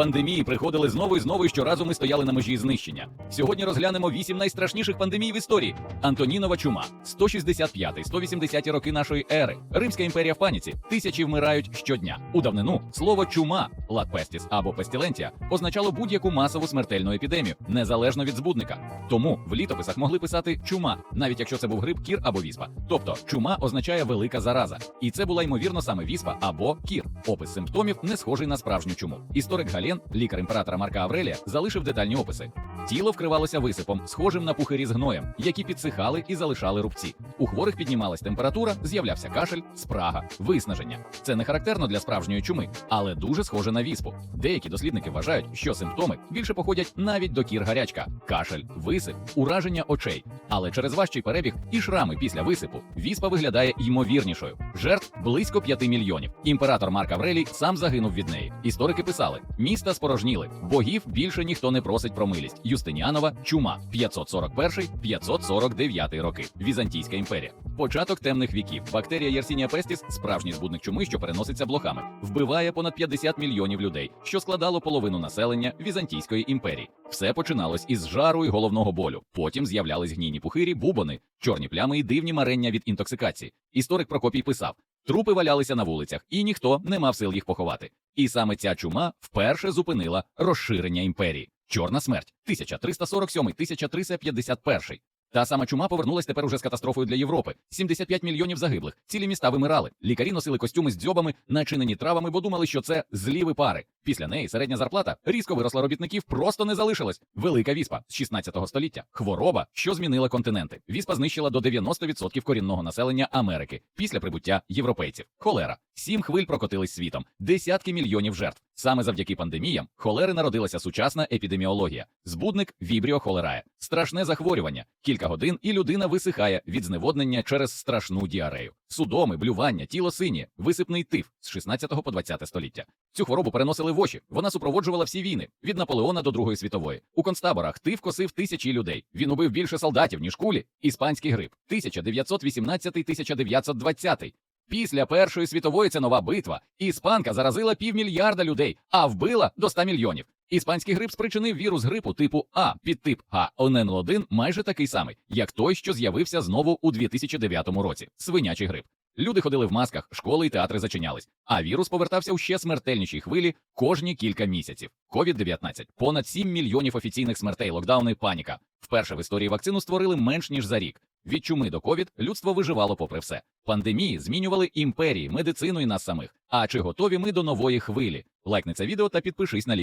Пандемії приходили знову і знову, і щоразу ми стояли на межі знищення. Сьогодні розглянемо вісім найстрашніших пандемій в історії. Антонінова чума, 165-180 роки нашої ери. Римська імперія в паніці. Тисячі вмирають щодня. У давнину слово чума, латпестіс або пестіленція означало будь-яку масову смертельну епідемію, незалежно від збудника. Тому в літописах могли писати чума, навіть якщо це був грип, кір або віспа. Тобто чума означає велика зараза, і це була ймовірно саме віспа або кір. Опис симптомів не схожий на справжню чуму. Історик Гален, лікар імператора Марка Аврелія, залишив детальні описи. Тіло вкривалося висипом, схожим на пухирі з гноєм, які підсихали і залишали рубці. У хворих піднімалась температура, з'являвся кашель, спрага, виснаження. Це не характерно для справжньої чуми, але дуже схоже на віспу. Деякі дослідники вважають, що симптоми більше походять навіть до кір гарячка, кашель, висип, ураження очей. Але через важчий перебіг і шрами після висипу віспа виглядає ймовірнішою. Жертв близько 5 мільйонів. Імператор Марк Аврелій сам загинув від неї. Історики писали: міста спорожніли, богів більше ніхто не просить про милість. Юстиніанова чума 541-549 роки. Візантійська імперія. Початок темних віків. Бактерія Yersinia pestis, справжній збудник чуми, що переноситься блохами, вбиває понад 50 мільйонів людей, що складало половину населення Візантійської імперії. Все починалось із жару і головного болю. Потім з'являлись гнійні пухирі, бубони, чорні плями і дивні марення від інтоксикації. Історик Прокопій писав: трупи валялися на вулицях, і ніхто не мав сил їх поховати. І саме ця чума вперше зупинила розширення імперії. Чорна смерть 1347-1351. Та сама чума повернулась тепер уже з катастрофою для Європи. 75 мільйонів загиблих. Цілі міста вимирали. Лікарі носили костюми з дзьобами, начинені травами, бо думали, що це зліви пари. Після неї середня зарплата різко виросла робітників, просто не залишилась. Велика віспа з 16 століття. Хвороба, що змінила континенти. Віспа знищила до 90% корінного населення Америки після прибуття європейців. Холера. Сім хвиль прокотились світом, десятки мільйонів жертв. Саме завдяки пандеміям холери народилася сучасна епідеміологія. Збудник вібріо холерає. Страшне захворювання. Кілька годин і людина висихає від зневоднення через страшну діарею. Судоми, блювання, тіло сині, висипний тиф з 16 по 20 століття. Цю хворобу переносили воші. Вона супроводжувала всі війни від Наполеона до Другої світової. У концтаборах тиф косив тисячі людей. Він убив більше солдатів, ніж кулі. Іспанський грип 1918-1920. Після Першої світової це нова битва. Іспанка заразила півмільярда людей, а вбила до 100 мільйонів. Іспанський грип спричинив вірус грипу типу А, підтип H1N1 майже такий самий, як той, що з'явився знову у 2009 році. Свинячий грип. Люди ходили в масках, школи і театри зачинялись, а вірус повертався у ще смертельнішій хвилі кожні кілька місяців. COVID-19. понад 7 мільйонів офіційних смертей, локдауни, паніка. Вперше в історії вакцину створили менш ніж за рік. Від чуми до ковід людство виживало попри все. Пандемії змінювали імперії, медицину і нас самих. А чи готові ми до нової хвилі? Лайкни це відео та підпишись на